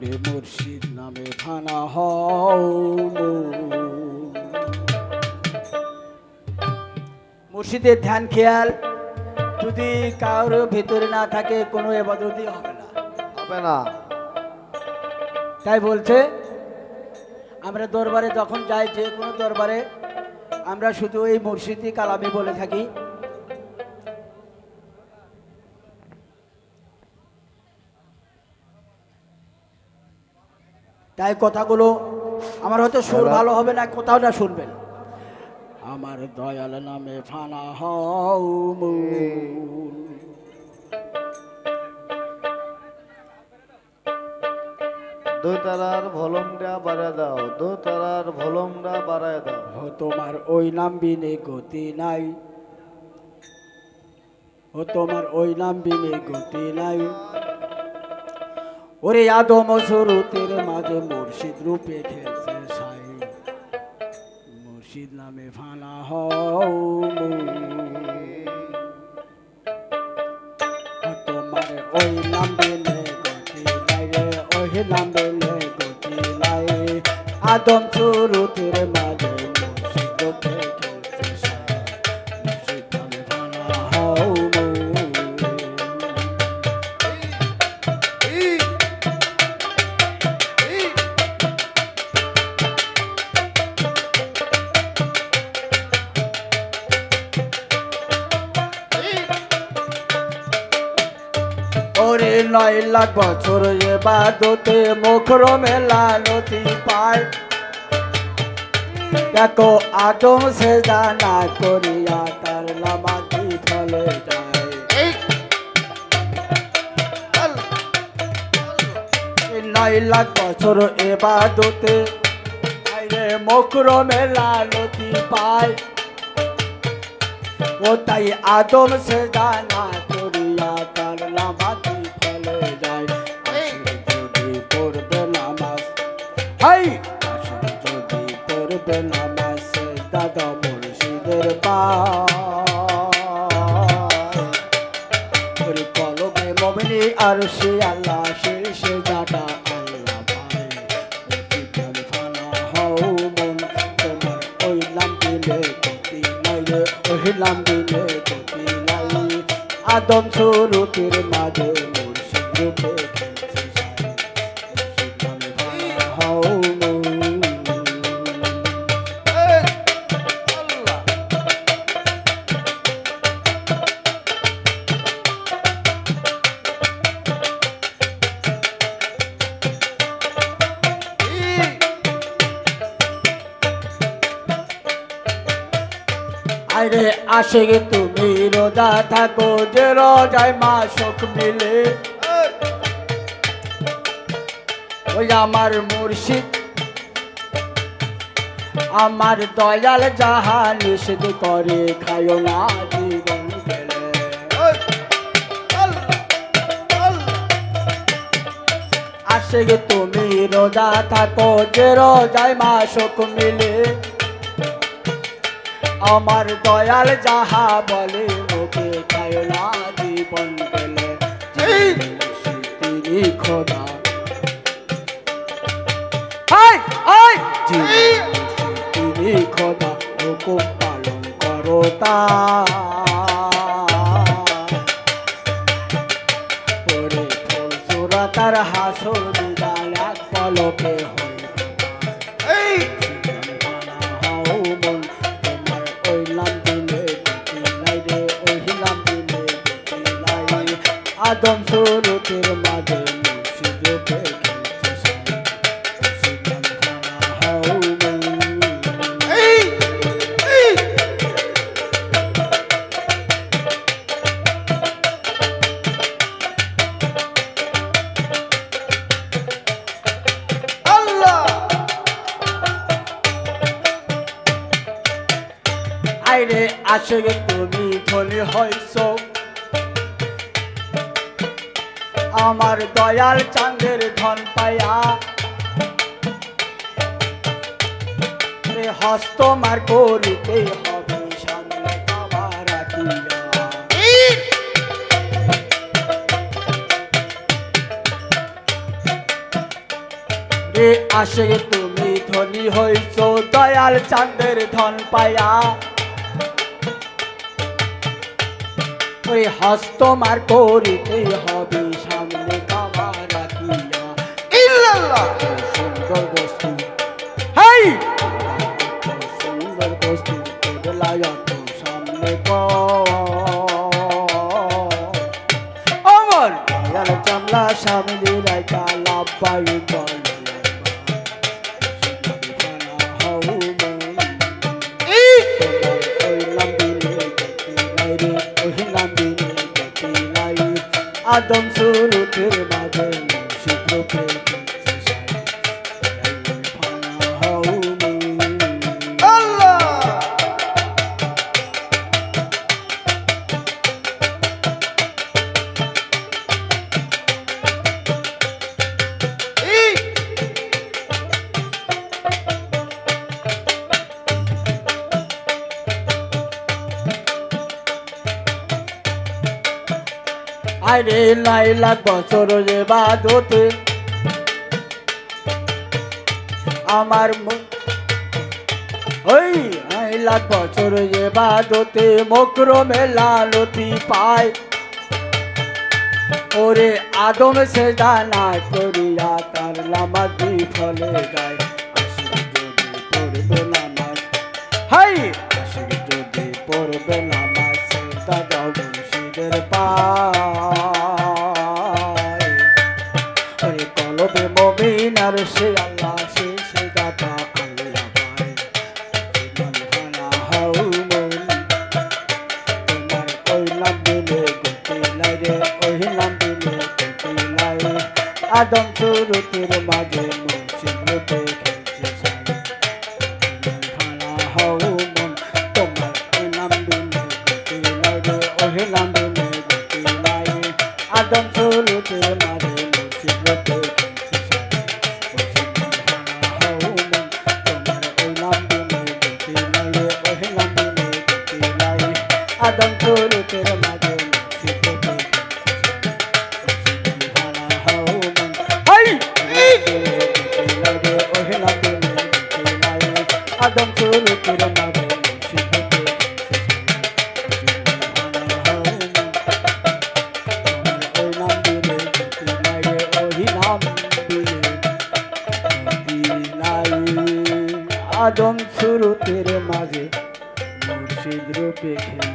ওরে মুর্শিদ নামে ফানা হও মুর্শিদের ধ্যান খেয়াল যদি কারোর ভিতরে না থাকে কোনো এবাদতই হবে না। হবে না। তাই বলছে আমরা দরবারে যখন যাই যে কোনো দরবারে আমরা শুধু এই মুর্শিদি কালামি বলে থাকি। তাই কথাগুলো আমার হয়তো সুর ভালো হবে না কোথাও না শুনবেন। আমার দয়াল নামে ফানা হও মন। দুই তারার ভলমটা বাড়ায় দাও দুই তারার ভলমটা বাড়ায় দাও। তোমার ওই নাম বিনে গতি নাই। ও তোমার ওই নাম বিনে গতি নাই। ওরে আদম সুরুতের মাঝে মুর্শিদ রূপে খেলছে সাই। মুর্শিদ নামে ফানা হও তোমার ওই নাম বিনে গতি রে, ওই নাম গতি নাই। আদম মাঝে ওরে নয় লাখ বছর এবাদতে মুখর মেলা নদী পায়। দেখো আদম সে জানা করিয়া তার লামাতি ফলে যায়। নয় লাখ বছর এবাদতে মেলা নদী পায়। ও তাই আদম সে জানা তার নামাজি ফলে যায়। যদি পড়বে নামাজ। হাই! যদি পড়বে নামাজ দাদা মুর্শিদের পায় কলবে মমিনি আর সে আল্লাহ সে দাদা আল্লাহ পায় মুর্শিদ ফানা আদম সুরুতির মাঝে মুর্শিদ রূপে আসে গে তুমি রোজা থাকো যে রোজায় মাসক মিলে। ওই আমার মুর্শিদ, আমার দয়াল যাহা নিষেধ করে খায়ো না জীবন আসে তুমি রোজা থাকো যে রোজায় মাসক মিলে। আমার দয়াল যাহা বলে খায় না জীবন গেলে তিনি খোদা। তিনি খোদা হুকুম পালন করো তা। তার হাসর বিদায় এক পলকে হয়ে আদম সুরতের মাঝে। আইরে আসে তুমি ধনী হইছ আমার দয়াল চাঁদের ধন পায়া। হস্ত মার করিতে আসে তুমি ধনী হইছ, দয়াল চাঁদের ধন পায়া। ওই হস্ত মার করিতে হবে pai e আরে নাই লাখ বছর যে বাদতে। আমার ওই আই লাখ বছর যে বাদতে মকরমে লালতি পায়। ওরে আদম সে দানা করিয়া তার লামাতি ফলে নামাজ হাই! যদি পড়বে নামাজ দাও মুর্শিদের পায়। সে আল্লাহ, সে সে দাতা, আল্লাহ পায় জীবন ভালা হও মন, তোমার কইলাম দিলে গতি লাগে ওহিলাম দিলে গতি লাগে আদম চুরুতের মাঝে গতি লাগে আদম চুরুতের মাঝে আদম সুরতের মাঝে মুর্শিদ রূপে খেলে